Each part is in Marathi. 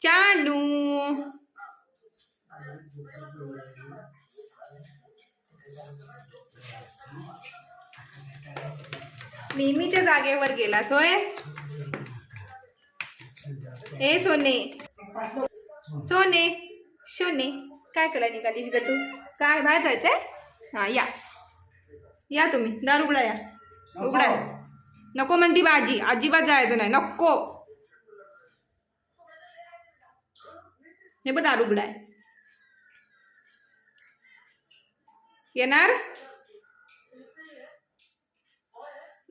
चांडू नेहमीच्या जागेवर गेला सोय ए सोने. सोने शोने काय करा निघालीस ग तू? काय बाहेर जायचंय? हा या. या तुम्ही. दार उघडा या. उघडा. नको म्हणती बाजी. अजिबात जायचं नाही. नको. हे बघ दारुगडा आहे येणार?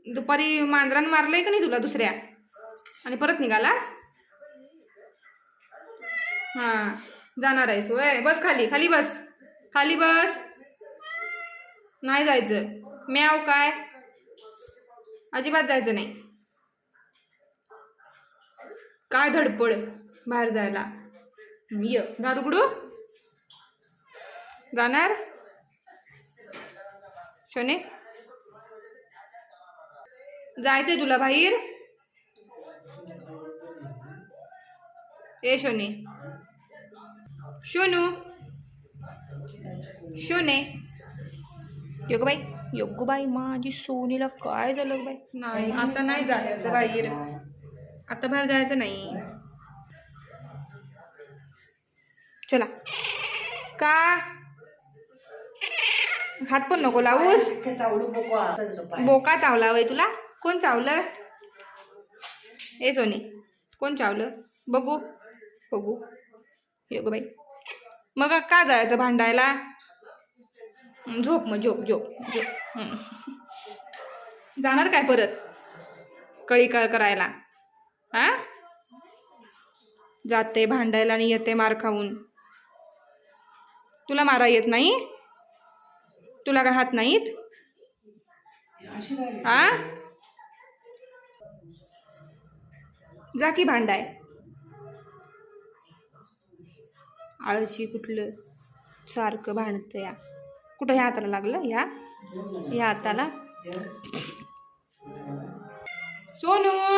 दुपारी मांजरानं मारलंय का नाही तुला दुसऱ्या? आणि परत निघालास? हा जाणार आहेस होय. बस खाली खाली बस. खाली बस. नाही जायचं. म्याव काय? अजिबात जायचं नाही. काय धडपड बाहेर जायला? य दारुगडू जाणार? शोने? जायचंय तुला बाहेर? ए शोने. शोनू. शोने. योग बाई माझी सोनीला काय झालं बाई? नाही आता नाही जायचं बाहेर. आता बाहेर जायचं नाही. चला. का? हात पण नको लावूस. बोका चावला वय तुला? कोण चावलं? ए सोनी कोण चावलं? बघू बघू. ये गो बाई. मग का जायचं भांडायला? हं, झोप मग झोप झोप झोप. हं. जाणार काय परत? कळी क करायला. हा जाते भांडायला आणि येते मार खाऊन. तुला मारा येत नाही? तुला काय हात नाहीत? हा जा की भांडाय. आळशी कुठलं सारखं भांडतं या. कुठं ह्या हाताला लागलं? ह्या ह्या हाताला. सोनू!